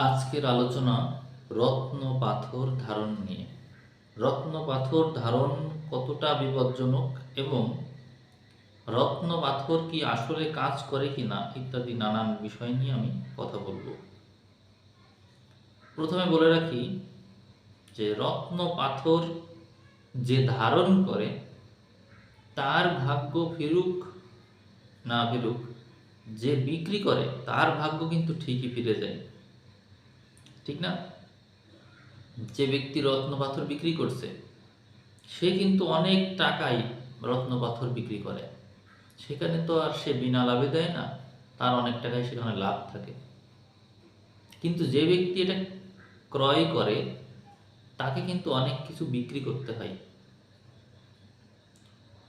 আজকের আলোচনা রত্ন পাথর ধারণ নিয়ে। রত্ন পাথর ধারণ কতটা বিপজ্জনক এবং রত্ন পাথর কি আসলে কাজ করে কি না ইত্যাদি নানান বিষয় নিয়ে আমি কথা বলব। প্রথমে বলে রাখি যে রত্ন পাথর যে ধারণ করে, তার ভাগ্য ফিরুক না ফিরুক, যে বিক্রি করে, তার ভাগ্য কিন্তু ঠিকই ফিরে যায়। ঠিক না? যে ব্যক্তি রত্ন পাথর বিক্রি করছে, সে কিন্তু অনেক টাকাই রত্ন পাথর বিক্রি করে। সেখানে তো আর সে বিনা লাভে দেয় না, তার অনেক টাকায় সেখানে লাভ থাকে। কিন্তু যে ব্যক্তি এটা ক্রয় করে, তাকে কিন্তু অনেক কিছু বিক্রি করতে হয়।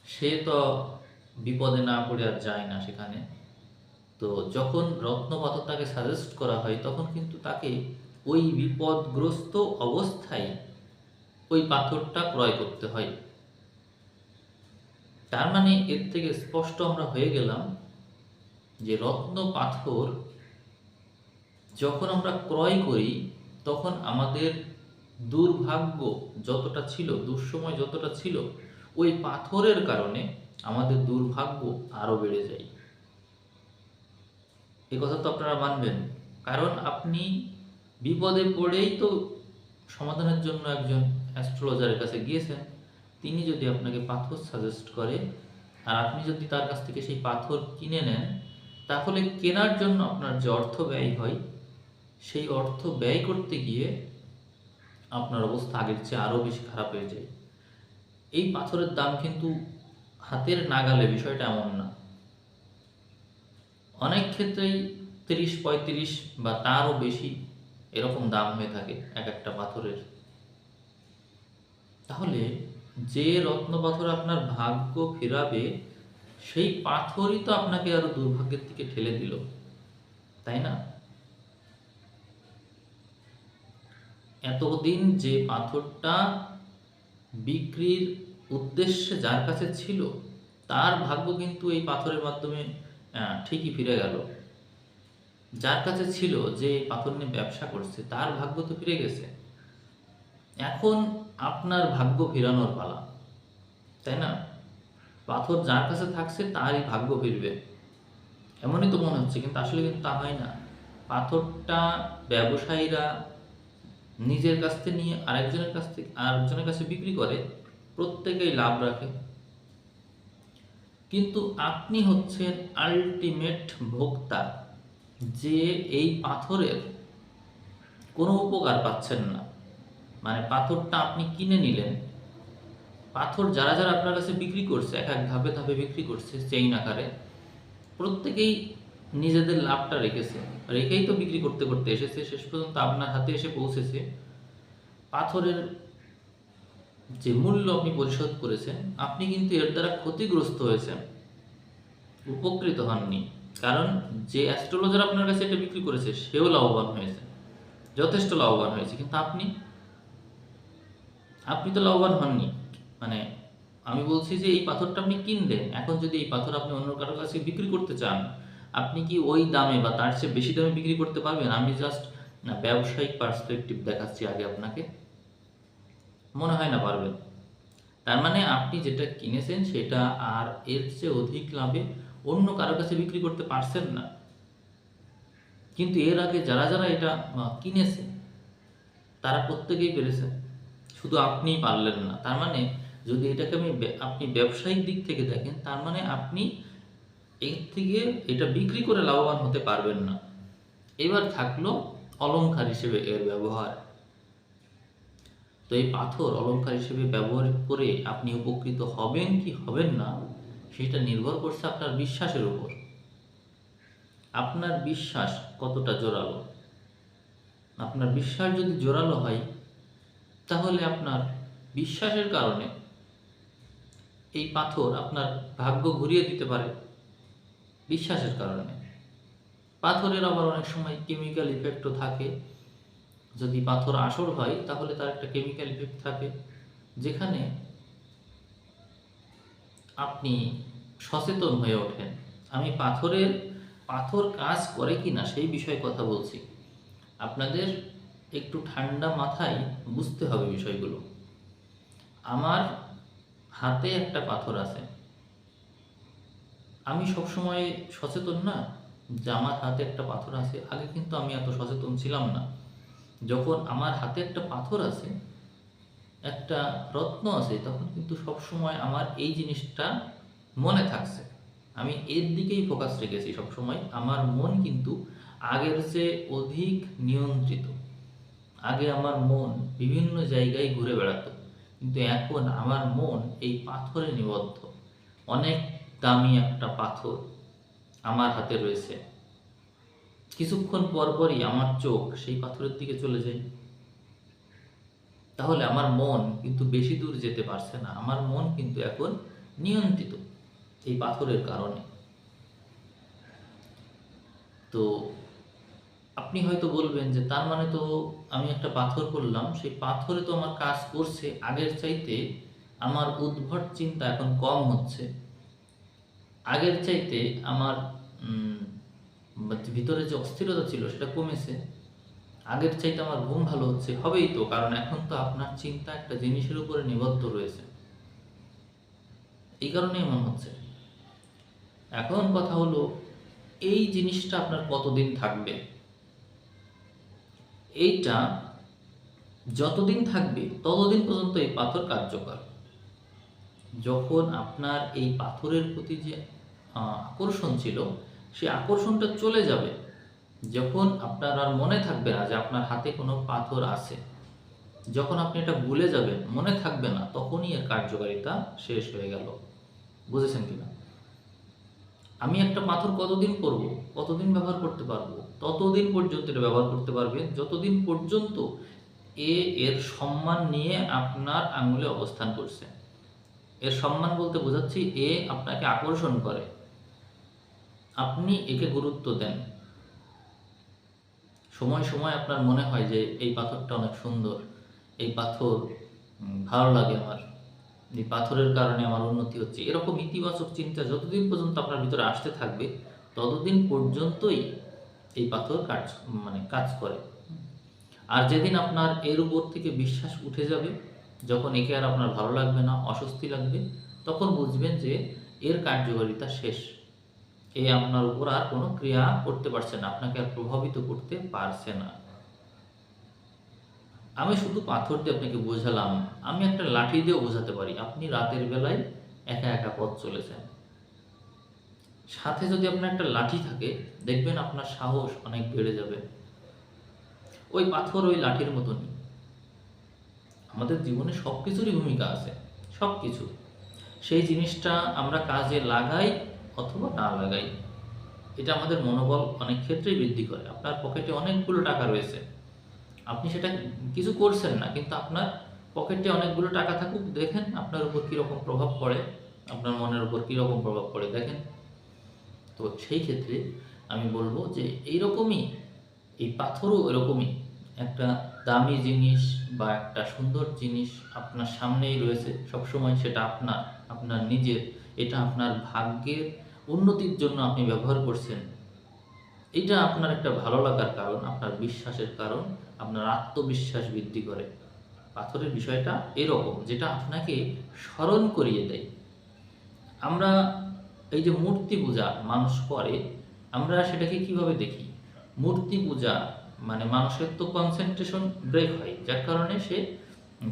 সে তো বিপদে না পড়ে আর যায় না সেখানে। তো যখন রত্ন পাথর তাকে সাজেস্ট করা হয়, তখন কিন্তু তাকে ওই বিপদগ্রস্ত অবস্থায় ওই পাথরটা ক্রয় করতে হয়। তার মানে এর থেকে স্পষ্ট আমরা হয়ে গেলাম যে রত্ন পাথর যখন আমরা ক্রয় করি, তখন আমাদের দুর্ভাগ্য যতটা ছিল, দুঃসময় যতটা ছিল, ওই পাথরের কারণে আমাদের দুর্ভাগ্য আরও বেড়ে যায়। এ কথা তো আপনারা মানবেন। কারণ আপনি বিপদে পড়েই তো সমাধানের জন্য একজন অ্যাস্ট্রোলজারের কাছে গিয়েছেন। তিনি যদি আপনাকে পাথর সাজেস্ট করে, আর আপনি যদি তার কাছ থেকে সেই পাথর কিনে নেন, তাহলে কেনার জন্য আপনার যে অর্থ ব্যয় হয়, সেই অর্থ ব্যয় করতে গিয়ে আপনার অবস্থা আগের চেয়ে আরও বেশি খারাপ হয়ে যায়। এই পাথরের দাম কিন্তু হাতের নাগালে বিষয়টা এমন না। অনেক ক্ষেত্রেই তিরিশ পঁয়ত্রিশ বা তারও বেশি এরকম দাম হয়ে থাকে এক একটা পাথরের। তাহলে যে রত্ন পাথর আপনার ভাগ্য ফেরাবে, সেই পাথরই তো আপনাকে আরও দুর্ভাগ্যের দিকে ঠেলে দিল, তাই না? এতদিন যে পাথরটা বিক্রির উদ্দেশ্যে যার কাছে ছিল, তার ভাগ্য কিন্তু এই পাথরের মাধ্যমে ঠিকই ফিরে গেল। যার কাছে ছিল যে পাথর নিয়ে ব্যবসা করছে, তার ভাগ্য তো ফিরে গেছে। এখন আপনার ভাগ্য ফেরানোর পালা, তাই না? পাথর যার কাছে থাকছে, তারই ভাগ্য ফিরবে। এমনই তো মনে হচ্ছে, কিন্তু আসলে কিন্তু তা হয় না। পাথরটা ব্যবসায়ীরা নিজের কাছ থেকে নিয়ে আরেকজনের কাছ থেকে, আরেকজনের কাছে বিক্রি করে, প্রত্যেকেই লাভ রাখে। কিন্তু আপনি হচ্ছেন আলটিমেট ভোক্তা। যে এই পাথরের কোনো উপকার পাচ্ছেন না। মানে পাথরটা আপনি কিনে নিলেন। পাথর যারা যারা আপনার কাছে বিক্রি করছে, এক এক ধাপে ধাপে বিক্রি করছে চেইন আকারে, প্রত্যেকেই নিজেদের লাভটা রেখেছে। রেখেই তো বিক্রি করতে করতে এসেছে, শেষ পর্যন্ত আপনার হাতে এসে পৌঁছেছে। পাথরের যে মূল্য আপনি পরিশোধ করেছেন, আপনি কিন্তু এর দ্বারা ক্ষতিগ্রস্ত হয়েছেন, উপকৃত হননি। কারণ যে অ্যাস্ট্রোলজার আপনার কাছে এটা বিক্রি করেছে, সেও লাভবান হয়েছে। যথেষ্ট লাভবান হয়েছে। কিন্তু আপনি আপনি তো লাভবান হননি। মানে আমি বলছি যে এই পাথরটা আপনি কিনলেন। এখন যদি এই পাথর আপনি অন্য কারোর কাছে বিক্রি করতে চান, আপনি কি ওই দামে বা তার চেয়ে বেশি দামে বিক্রি করতে পারবেন? আমি জাস্ট না, ব্যবসায়িক পার্সপেক্টিভ দেখাচ্ছি আগে আপনাকে। মনে হয় না পারবেন। তার মানে আপনি যেটা কিনেছেন, সেটা আর এর চেয়ে অধিক লাভে অন্য কারও কাছে বিক্রি করতে পারছেন না। কিন্তু এর আগে যারা যারা এটা কিনেছে, তারা প্রত্যেকেই পেরেছে। শুধু আপনিই পারলেন না। তার মানে যদি এটাকে আমি আপনি ব্যবসায়িক দিক থেকে দেখেন, তার মানে আপনি এর থেকে এটা বিক্রি করে লাভবান হতে পারবেন না। এবার থাকল অলংকার হিসেবে এর ব্যবহার। তো এই পাথর অলংকার হিসেবে ব্যবহার করে আপনি উপকৃত হবেন কি হবেন না সেটা নির্ভর করছে আপনার বিশ্বাসের উপর। আপনার বিশ্বাস কতটা জোরালো? আপনার বিশ্বাস যদি জোরালো হয়, তাহলে আপনার বিশ্বাসের কারণে এই পাথর আপনার ভাগ্য ঘুরিয়ে দিতে পারে বিশ্বাসের কারণে। পাথরের আবার অনেক সময় কেমিক্যাল ইফেক্টও থাকে। যদি পাথর আসর হয়, তাহলে তার একটা কেমিক্যাল ইফেক্ট থাকে। যেখানে আপনি সচেতন হয়ে ওঠেন। আমি পাথরের, পাথর কাজ করে কি না সেই বিষয়ে কথা বলছি। আপনাদের একটু ঠান্ডা মাথায় বুঝতে হবে বিষয়গুলো। আমার হাতে একটা পাথর আছে। আমি সবসময় সচেতন না যে আমার হাতে একটা পাথর আছে। আগে কিন্তু আমি এত সচেতন ছিলাম না। যখন আমার হাতে একটা পাথর আছে একটা রত্ন আছে, তখন কিন্তু সবসময় আমার এই জিনিসটা মনে থাকছে। আমি এর দিকেই ফোকাস রেখেছি সবসময়। আমার মন কিন্তু আগের চেয়ে অধিক নিয়ন্ত্রিত। আগে আমার মন বিভিন্ন জায়গায় ঘুরে বেড়াতো। কিন্তু এখন আমার মন এই পাথরে নিবদ্ধ। অনেক দামি একটা পাথর আমার হাতে রয়েছে। কিছুক্ষণ পরপরই আমার চোখ সেই পাথরের দিকে চলে যায়। তাহলে আমার মন কিন্তু বেশি দূর যেতে পারছে না। আমার মন কিন্তু এখন নিয়ন্ত্রিত এই পাথরের কারণে। তো আপনি হয়তো বলবেন যে, তার মানে তো আমি একটা পাথর করলাম। সেই পাথরে তো আমার কাজ করছে। আগের চাইতে আমার উদ্ভট চিন্তা এখন কম হচ্ছে। আগের চাইতে আমার ভিতরে যে অস্থিরতা ছিল সেটা কমেছে। আগের চাইতে আমার ঘুম ভালো হচ্ছে, হবেই তো, কারণ এখন তো আপনার চিন্তা একটা জিনিসের উপরে নিবদ্ধ রয়েছে। এই কারণে এমন হচ্ছে। এখন কথা হলো, এই জিনিসটা আপনার কতদিন থাকবে? এইটা যতদিন থাকবে, ততদিন পর্যন্ত এই পাথর কার্যকর। যখন আপনার এই পাথরের প্রতি যে আকর্ষণ ছিল, সেই আকর্ষণটা চলে যাবে। যখন আপনার আর মনে থাকবে না যে আপনার হাতে কোনো পাথর আছে, যখন আপনি এটা ভুলে যাবেন, মনে থাকবে না, তখনই এর কার্যকারিতা শেষ হয়ে গেল। বুঝেছেন কিনা? আমি একটা পাথর কতদিন করব, কতদিন ব্যবহার করতে পারব, ততদিন পর্যন্ত এটা ব্যবহার করতে পারবেন যতদিন পর্যন্ত এ এর সম্মান নিয়ে আপনার আঙুলে অবস্থান করছে। এর সম্মান বলতে বোঝাচ্ছি, এ আপনাকে আকর্ষণ করে। আপনি একে গুরুত্ব দেন। সময় সময় আপনার মনে হয় যে এই পাথরটা অনেক সুন্দর, এই পাথর ভালো লাগে আমার, এই পাথরের কারণে আমার উন্নতি হচ্ছে। এরকম ইতিবাচক চিন্তা যতদিন পর্যন্ত আপনার ভিতরে আসতে থাকবে, ততদিন পর্যন্তই এই পাথর কাজ মানে কাজ করে। আর যেদিন আপনার এর উপর থেকে বিশ্বাস উঠে যাবে, যখন একে আর আপনার ভালো লাগবে না, অস্বস্তি লাগবে, তখন বুঝবেন যে এর কার্যকারিতা শেষ। এ আপনার উপর আর কোনো ক্রিয়া করতে পারছে না, আপনাকে আর প্রভাবিত করতে পারছে না। আমি শুধু পাথর দিয়ে আপনাকে বোঝালাম, আমি একটা লাঠি দিয়েও বোঝাতে পারি, আপনি রাতের বেলায় একা একা পথ চলেছেন। সাথে যদি আপনার একটা লাঠি থাকে, দেখবেন আপনার সাহস অনেক বেড়ে যাবে। ওই পাথর ওই লাঠির মতনই। আমাদের জীবনে সব কিছুরই ভূমিকা আছে সব কিছু সেই জিনিসটা আমরা কাজে লাগাই অথবা না লাগাই, এটা আমাদের মনোবল অনেক ক্ষেত্রেই বৃদ্ধি করে। আপনার পকেটে অনেকগুলো টাকা রয়েছে। আপনি সেটা কিছু করছেন না, কিন্তু আপনার পকেটে অনেকগুলো টাকা থাকুক, দেখেন আপনার উপর কীরকম প্রভাব পড়ে, আপনার মনের উপর কীরকম প্রভাব পড়ে, দেখেন। তো সেই ক্ষেত্রে আমি বলব যে এইরকমই, এই পাথরও এরকমই একটা দামি জিনিস বা একটা সুন্দর জিনিস আপনার সামনেই রয়েছে, সবসময় সেটা আপনার আপনার নিজের। এটা আপনার ভাগ্যের উন্নতির জন্য আপনি ব্যবহার করছেন। এটা আপনার একটা ভালো লাগার কারণ, আপনার বিশ্বাসের কারণ, আপনার আত্মবিশ্বাস বৃদ্ধি করে। পাথরের বিষয়টা এরকম, যেটা আপনাকে স্মরণ করিয়ে দেয়। আমরা এই যে মূর্তি পূজা মানুষ করে, আমরা সেটাকে কীভাবে দেখি? মূর্তি পূজা মানে মানুষের তো কনসেন্ট্রেশন ব্রেক হয়, যার কারণে সে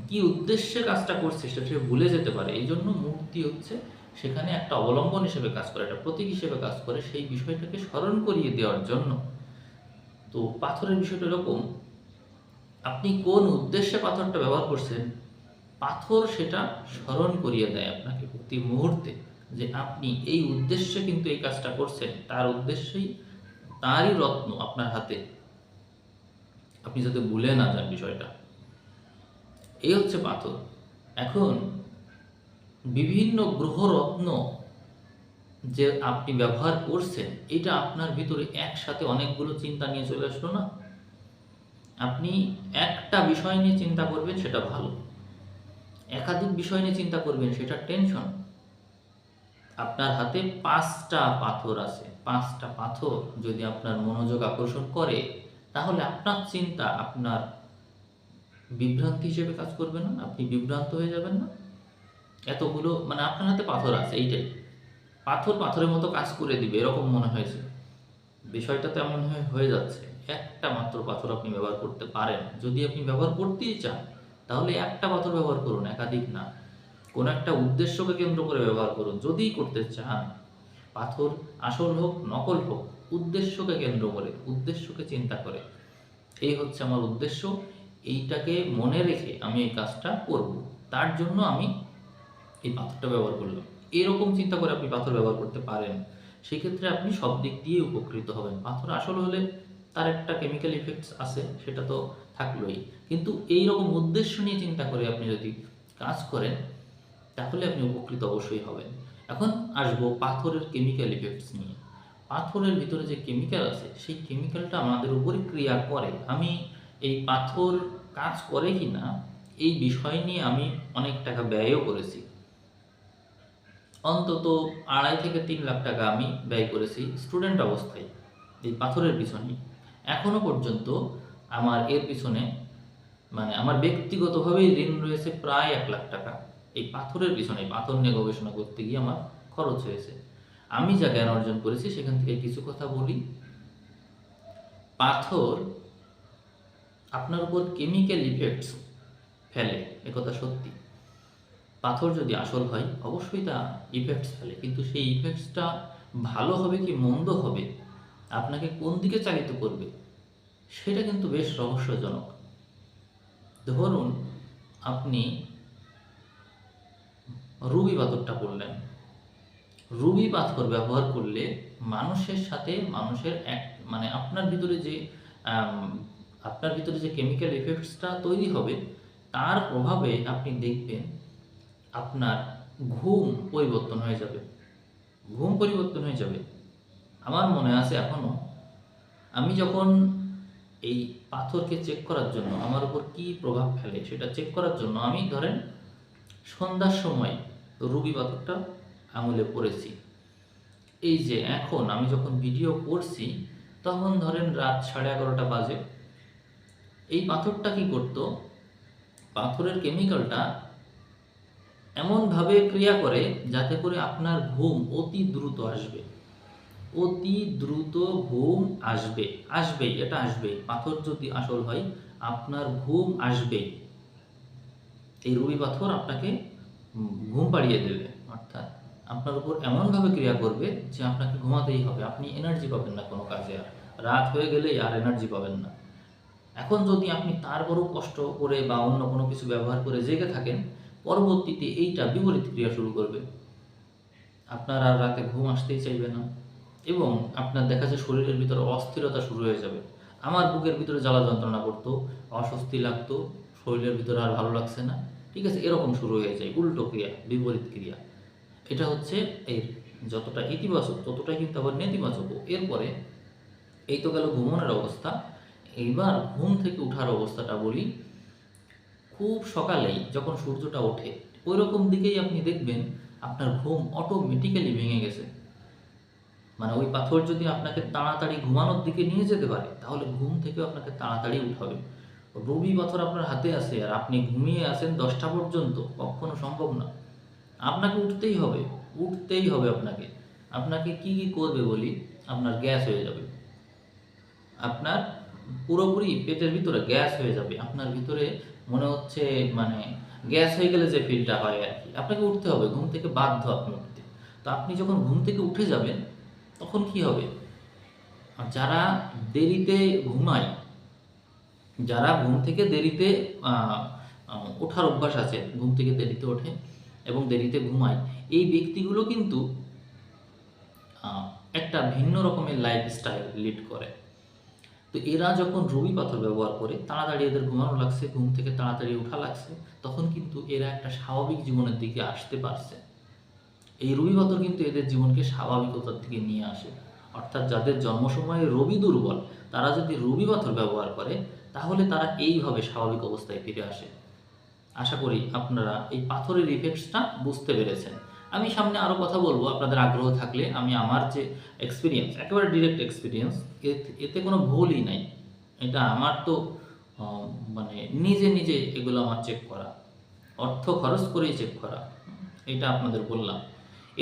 কি উদ্দেশ্যে কাজটা করছে সেটা সে ভুলে যেতে পারে। এই জন্য মূর্তি হচ্ছে সেখানে একটা অবলম্বন হিসেবে কাজ করে, একটা প্রতীক হিসেবে কাজ করে সেই বিষয়টাকে স্মরণ করিয়ে দেওয়ার জন্য। তো পাথরের বিষয়টা এরকম, আপনি কোন উদ্দেশ্যে পাথরটা ব্যবহার করছেন? পাথর সেটা স্মরণ করিয়ে দেয় আপনাকে প্রতি মুহূর্তে যে আপনি এই উদ্দেশ্যে কিন্তু এই কাজটা করছেন। তার উদ্দেশ্যেই তারই রত্ন আপনার হাতে। আপনি যাতে ভুলে না যান বিষয়টা। এই হচ্ছে পাথর। এখন বিভিন্ন গ্রহরত্ন যে আপনি ব্যবহার করছেন, এটা আপনার ভিতরে একসাথে অনেকগুলো চিন্তা নিয়ে চলে আসলো না? আপনি একটা বিষয় নিয়ে চিন্তা করবেন, সেটা ভালো। একাধিক বিষয় নিয়ে চিন্তা করবেন, সেটা টেনশন। আপনার হাতে পাঁচটা পাথর আছে। পাঁচটা পাথর যদি আপনার মনোযোগ আকর্ষণ করে, তাহলে আপনার চিন্তা, আপনার বিভ্রান্তি হিসেবে কাজ করবে না, আপনি বিভ্রান্ত হয়ে যাবেন না। এতগুলো মানে আপনার হাতে পাথর আছে, এইটাই। পাথর পাথরের মতো কাজ করে দিবে, এরকম মনে হয়েছে। বিষয়টা তো এমন হয়ে যাচ্ছে। একটা মাত্র পাথর আপনি ব্যবহার করতে পারেন। যদি আপনি ব্যবহার করতেই চান, তাহলে একটা পাথর ব্যবহার করুন, একাধিক না। কোন একটা উদ্দেশ্যকে কেন্দ্র করে ব্যবহার করুন। যদিই করতে চান, পাথর আসল হোক, নকল হোক, উদ্দেশ্যকে কেন্দ্র করে, উদ্দেশ্যকে চিন্তা করে। এই হচ্ছে আমার উদ্দেশ্য। এইটাকে মনে রেখে আমি এই কাজটা করব। তার জন্য আমি এই পাথরটা ব্যবহার করলাম। এরকম চিন্তা করে আপনি পাথর ব্যবহার করতে পারেন। সেক্ষেত্রে আপনি সব দিক দিয়ে উপকৃত হবেন। পাথর আসল হলে তার একটা কেমিক্যাল ইফেক্টস আছে, সেটা তো থাকলোই। কিন্তু এই রকম উদ্দেশ্য নিয়ে চিন্তা করে আপনি যদি কাজ করেন, তাহলে আপনি উপকৃত অবশ্যই হবেন। এখন আসব পাথরের কেমিক্যাল ইফেক্টস নিয়ে। পাথরের ভিতরে যে কেমিক্যাল আছে, সেই কেমিক্যালটা আমাদের উপরে ক্রিয়া করে। আমি এই পাথর কাজ করে কি না এই বিষয় নিয়ে আমি অনেক টাকা ব্যয়ও করেছি। অন্তত আড়াই থেকে তিন লাখ টাকা আমি ব্যয় করেছি স্টুডেন্ট অবস্থায়, এই পাথরের পিছনে। এখনও পর্যন্ত আমার এর পিছনে মানে আমার ব্যক্তিগতভাবেই ঋণ রয়েছে প্রায় এক লাখ টাকা। এই পাথরের পিছনে পাথর নিয়ে গবেষণা করতে গিয়ে আমার খরচ হয়েছে। আমি যা জ্ঞান অর্জন করেছি সেখান থেকে কিছু কথা বলি। পাথর আপনার উপর কেমিক্যাল ইফেক্টস ফেলে একথা সত্যি। পাথর যদি আসল হয়, অবশ্যই তা ইফেক্টস ফেলে। কিন্তু সেই ইফেক্টসটা ভালো হবে কি মন্দ হবে, আপনাকে কোন দিকে চালিত করবে, সেটা কিন্তু বেশ রহস্যজনক। ধরুন, আপনি রুবি পাথরটা পড়লেন। রুবি পাথর ব্যবহার করলে মানুষের সাথে মানুষের এক মানে আপনার ভিতরে যে আপনার ভিতরে যে কেমিক্যাল ইফেক্টসটা তৈরি হবে, তার প্রভাবে আপনি দেখবেন আপনার ঘুম পরিবর্তন হয়ে যাবে। ঘুম পরিবর্তন হয়ে যাবে। আমার মনে আছে এখনও, আমি যখন এই পাথরকে চেক করার জন্য, আমার উপর কি প্রভাব ফেলে সেটা চেক করার জন্য আমি ধরেন সন্ধ্যার সময় রুবি পাথরটা আঙুলে পড়েছি এই যে এখন আমি যখন ভিডিও করছি, তখন ধরেন রাত সাড়ে এগারোটা বাজে। এই পাথরটা কি করতো? পাথরের কেমিক্যালটা এমনভাবে ক্রিয়া করে যাতে করে আপনার ঘুম অতি দ্রুত আসবে। অতি দ্রুত ঘুম আসবে। আসবেই, এটা আসবেই। পাথর যদি আসল হয়, আপনার ঘুম আসবেই। এই রবি পাথর আপনাকে ঘুম পাড়িয়ে দেবে। অর্থাৎ আপনার উপর এমনভাবে ক্রিয়া করবে যে আপনাকে ঘুমাতেই হবে। আপনি এনার্জি পাবেন না কোনো কাজে আর। রাত হয়ে গেলেই আর এনার্জি পাবেন না। এখন যদি আপনি তারপরও কষ্ট করে বা অন্য কোনো কিছু ব্যবহার করে জেগে থাকেন পরবর্তীতে এইটা বিপরীত ক্রিয়া শুরু করবে। আপনার আর রাতে ঘুম আসতেই চাইবে না এবং আপনার দেখা যায় শরীরের ভিতরে অস্থিরতা শুরু হয়ে যাবে। আমার বুকের ভিতরে জ্বালা যন্ত্রণা করতো, অস্বস্তি লাগতো, শরীরের ভিতরে আর ভালো লাগছে না। ঠিক আছে, এরকম শুরু হয়ে যায়, উল্টো ক্রিয়া, বিপরীত ক্রিয়া। এটা হচ্ছে এর যতটা ইতিবাচক, ততটাই কিন্তু আবার নেতিবাচক এরপরে এই তো গেল ঘুমনের অবস্থা। এইবার ঘুম থেকে উঠার অবস্থাটা বলি। খুব সকালেই যখন সূর্যটা ওঠে ওই রকম দিকেই আপনি দেখবেন আপনার ঘুম অটোমেটিক্যালি ভেঙে গেছে। মানে ওই পাথর যদি আপনাকে তাড়াতাড়ি ঘুমানোর দিকে নিয়ে যেতে পারে, তাহলে ঘুম থেকেও আপনাকে তাড়াতাড়ি উঠাবে রবি পাথর আপনার হাতে আছে, আর আপনি ঘুমিয়ে আছেন দশটা পর্যন্ত, কখনো সম্ভব না। আপনাকে উঠতেই হবে উঠতেই হবে আপনাকে। আপনাকে কি কি করবে বলি? আপনার গ্যাস হয়ে যাবে। আপনার পুরোপুরি পেটের ভিতরে গ্যাস হয়ে যাবে। আপনার ভিতরে মনে হচ্ছে মানে গ্যাস হয়ে গেলে যে ফিলটা হয় আর কি। আপনাকে উঠতে হবে, ঘুম থেকে বাধ্য আপনি উঠতে। তো আপনি যখন ঘুম থেকে উঠে যাবেন, তখন কি হবে? যারা দেরিতে ঘুমায়, যারা ঘুম থেকে দেরিতে ওঠার অভ্যাস আছে, ঘুম থেকে দেরিতে ওঠে এবং দেরিতে ঘুমায়, এই ব্যক্তিগুলো কিন্তু একটা ভিন্ন রকমের লাইফস্টাইল লিড করে। তো এরা যখন রবি পাথর ব্যবহার করে, তাড়াতাড়ি এদের ঘুমানো লাগছে, ঘুম থেকে তাড়াতাড়ি ওঠা লাগছে, তখন কিন্তু এরা একটা স্বাভাবিক জীবনের দিকে আসতে পারছে। এই রবি পাথর কিন্তু এদের জীবনকে স্বাভাবিকতার দিকে নিয়ে আসে। অর্থাৎ যাদের জন্ম সময়ে রবি দুর্বল, তারা যদি রবি পাথর ব্যবহার করে, তাহলে তারা এইভাবে স্বাভাবিক অবস্থায় ফিরে আসে। আশা করি আপনারা এই পাথরের ইফেক্টসটা বুঝতে পেরেছেন। আমি সামনে আরও কথা বলব, আপনাদের আগ্রহ থাকলে আমি আমার যে এক্সপিরিয়েন্স একেবারে ডিরেক্ট এক্সপিরিয়েন্স এতে কোনো ভুলই নাই। এটা আমার তো মানে নিজে নিজে এগুলো আমার চেক করা, অর্থ খরচ করেই চেক করা, এটা আপনাদের বললাম।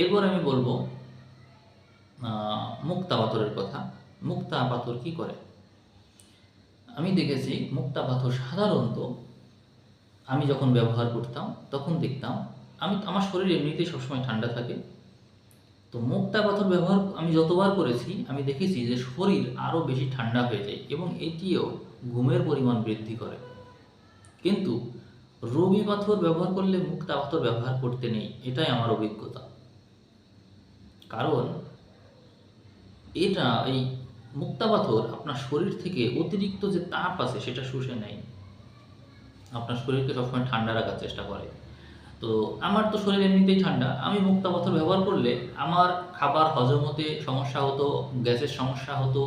এরপর আমি বলব মুক্তা পাথরের কথা। মুক্তা পাথর কি করে? আমি দেখেছি মুক্তা পাথর সাধারণত, আমি যখন ব্যবহার করতাম, তখন দেখতাম আমি, আমার শরীর এমনিতেই সবসময় ঠান্ডা থাকে। তো মুক্তা পাথর ব্যবহার, আমি যতবার করেছি, আমি দেখেছি যে শরীর আরও বেশি ঠান্ডা হয়ে যায় এবং এটিও ঘুমের পরিমাণ বৃদ্ধি করে। কিন্তু রবি পাথর ব্যবহার করলে মুক্তা পাথর ব্যবহার করতে নেই, এটাই আমার অভিজ্ঞতা। কারণ এটা, এই মুক্তা পাথর আপনার শরীর থেকে অতিরিক্ত যে তাপ আছে সেটা শুষে নেয়। আপনার শরীরকে সবসময় ঠান্ডা রাখার চেষ্টা করে। তো আমার তো শরীর এমনিতেই ঠান্ডা। আমি মুক্তা পাথর ব্যবহার করলে আমার খাবার হজম হতে সমস্যা হতো, গ্যাসের সমস্যা হতো,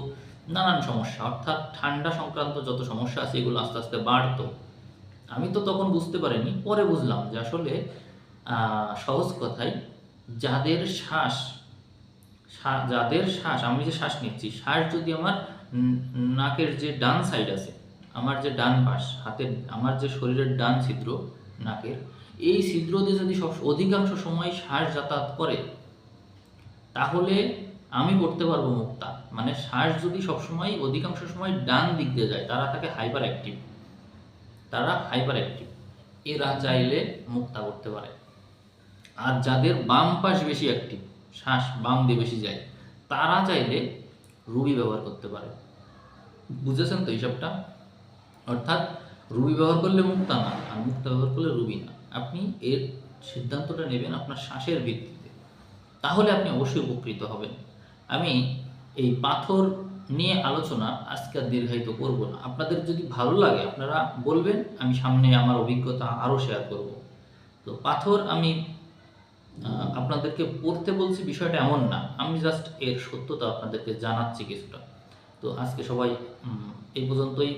নানান সমস্যা। অর্থাৎ ঠান্ডা সংক্রান্ত যত সমস্যা আছে, এগুলো আস্তে আস্তে বাড়তো। আমি তো তখন বুঝতে পারিনি। পরে বুঝলাম যে আসলে সহজ কথাই যাদের শ্বাস যাদের শ্বাস, আমি যে শ্বাস নিচ্ছি, শ্বাস যদি আমার নাকের যে ডান সাইড আছে, আমার যে ডান পাশ, হাতের, আমার যে শরীরের ডান ছিদ্র নাকের। এই ছিদ্র দিয়ে যদি সব অধিকাংশ সময় শ্বাস যাতায়াত করে, তাহলে আমি করতে পারব মুক্তা। মানে শ্বাস যদি সবসময় অধিকাংশ সময় ডান দিক দিয়ে যায়, তারা থাকে হাইপার অ্যাক্টিভ তারা হাইপার অ্যাক্টিভ এরা চাইলে মুক্তা করতে পারে। আর যাদের বাম পাশ বেশি অ্যাক্টিভ শ্বাস বাম দিয়ে বেশি যায়, তারা চাইলে রুবি ব্যবহার করতে পারে। বুঝেছেন তো হিসাবটা? অর্থাৎ রুবি ব্যবহার করলে মুক্তা না, আর মুক্তা ব্যবহার করলে রুবি না। আপনি এর সিদ্ধান্তটা নেবেন আপনার শ্বাসের ভিত্তিতে। তাহলে আপনি অবশ্যই উপকৃত হবেন। আমি এই পাথর নিয়ে আলোচনা আজকে আর দীর্ঘায়িত করব না। আপনাদের যদি ভালো লাগে, আপনারা বলবেন, আমি সামনে আমার অভিজ্ঞতা আরও শেয়ার করব। তো পাথর আমি আপনাদেরকে পড়তে বলছি, বিষয়টা এমন না। আমি জাস্ট এর সত্যতা আপনাদেরকে জানাচ্ছি কিছুটা। তো আজকে সবাই এই পর্যন্তই।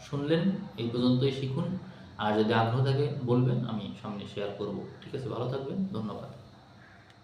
শুনলেন, এই পর্যন্তই শিখুন। আর যদি আগ্রহ থাকে বলবেন, আমি সামনে শেয়ার করব। ঠিক আছে, ভালো থাকবেন, ধন্যবাদ।